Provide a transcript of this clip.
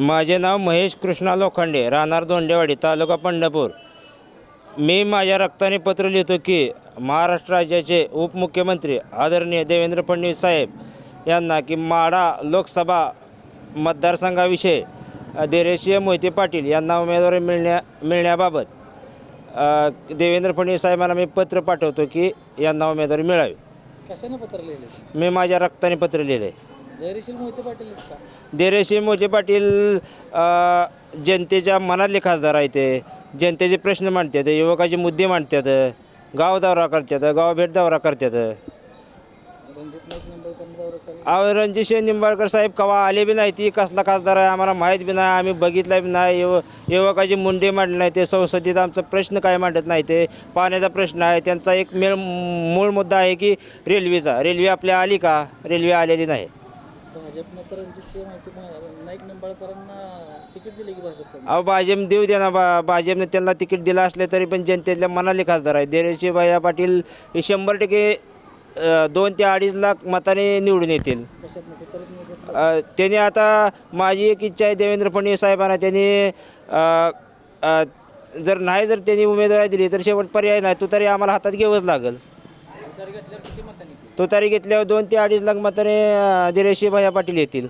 माझे नाव महेश कृष्णा लोखंडे राहणार दोंडेवाडी तालुका पंढरपूर. मी माझ्या रक्ताने पत्र लिहितो की महाराष्ट्र राज्याचे उपमुख्यमंत्री आदरणीय देवेंद्र फडणवीस साहेब यांना की माढा लोकसभा मतदारसंघाविषयी देरेशीय मोहिते पाटील यांना उमेदवारी मिळण्या मिळण्याबाबत देवेंद्र फडणवीस साहेबांना मी पत्र पाठवतो की यांना उमेदवारी मिळावी. कशाने पत्र लिहिले? मी माझ्या रक्ताने पत्र लिहिलं. धैर्यशील मोहिते पाटीलच का? पाटील अ, जनतेच्या मनातले खासदार आहेत ते. जनतेचे प्रश्न मांडतात युवकाचे मुद्दे मांडतात गाव दौरा करतात गाव भेट दौरा करतात. रणजित नाईक निंबाळकर दौरा केला. अहो रणजितसिंह निंबाळकर साहेब कवा आले बी नाही ती कसला खासदार आहे आम्हाला माहीत बी नाही आम्ही बघितला बी नाही युव युवकाचे मुंडे मांडले नाही ते संसदेत आमचा प्रश्न काय मांडत नाही ते पाण्याचा प्रश्न आहे त्यांचा एक मेळ मूळ मुद्दा आहे की रेल्वेचा. रेल्वे आपल्या आली का? रेल्वे आलेली नाही. भाजपनं तर रणजितसिंह माहिती नाईक निंबाळकरांना तिकीट दिले की भाजपकडून अहो भाजप देऊ दे ना बा भाजपने त्यांना तिकीट दिलं असले तरी पण जनतेतल्या मनाले खासदार आहे देरेशी भैया पाटील हे शंभर टक्के अ, दोन ते अडीच लाख मताने निवडून येतील. कशात नाही तर निवडणूक अ, त्यांनी आता माझी एक इच्छा आहे देवेंद्र फडणवीस साहेबांना त्यांनी अ, अ, जर नाही जर त्यांनी उमेदवारी दिली तर शेवट पर्याय नाही तो तरी आम्हाला हातात घ्यावंच लागेल. घेतल्यावर किती मतांनी तो घेतल्यावर दोन ते अडीच लाख मताने दिरेशी भैया पाटील येतील.